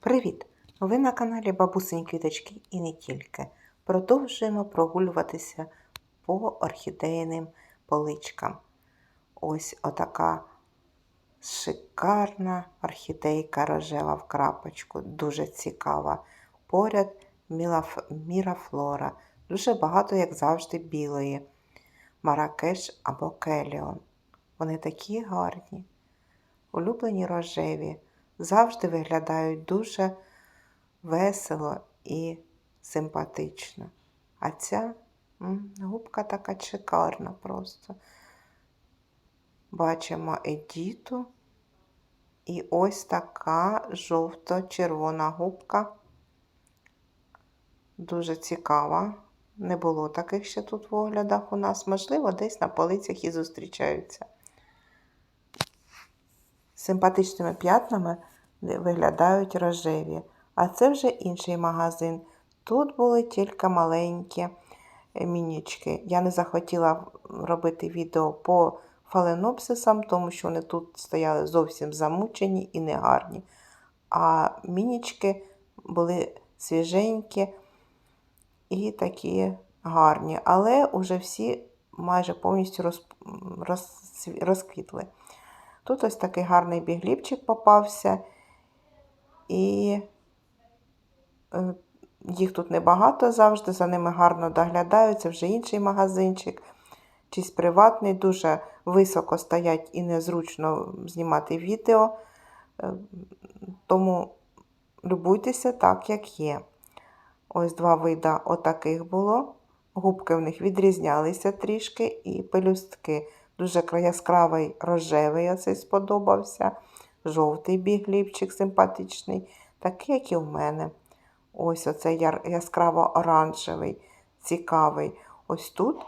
Привіт! Ви на каналі Бабусині Квіточки і не тільки. Продовжуємо прогулюватися по орхідейним поличкам. Ось отака шикарна орхідейка рожева в крапочку, дуже цікава. Поряд мірафлора, дуже багато, як завжди, білої. Маракеш або келіон. Вони такі гарні. Улюблені рожеві завжди виглядають дуже весело і симпатично. А ця м, губка така шикарна просто. Бачимо Едіту. І ось така жовто-червона губка. Дуже цікава. Не було таких ще тут в оглядах у нас. Можливо, десь на полицях і зустрічаються симпатичними п'ятнами виглядають рожеві. А це вже інший магазин. Тут були тільки маленькі е, мінічки. Я не захотіла робити відео по фаленопсисам, тому що вони тут стояли зовсім замучені і негарні. А мінічки були свіженькі і такі гарні. Але вже всі майже повністю роз, роз, розквітли. Тут ось такий гарний бігліпчик попався, і е, їх тут небагато завжди, за ними гарно доглядають. Це вже інший магазинчик, чийсь приватний, дуже високо стоять і незручно знімати відео. Е, Тому любуйтеся так, як є. Ось два вида отаких було. Губки в них відрізнялися трішки, і пелюстки. Дуже яскравий рожевий оцей сподобався. Жовтий бігліпчик симпатичний, такий, як і в мене. Ось оцей яскраво оранжевий, цікавий. Ось тут,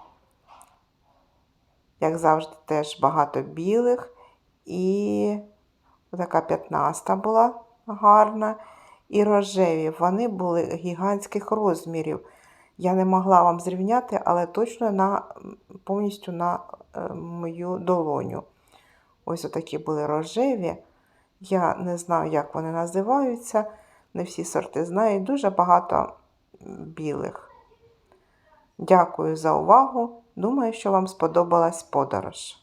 як завжди, теж багато білих. І така п'ятнаста була гарна. І рожеві. Вони були гігантських розмірів. Я не могла вам зрівняти, але точно на, повністю на е, мою долоню. Ось отакі були рожеві. Я не знаю, як вони називаються. Не всі сорти знаю. Дуже багато білих. Дякую за увагу. Думаю, що вам сподобалась подорож.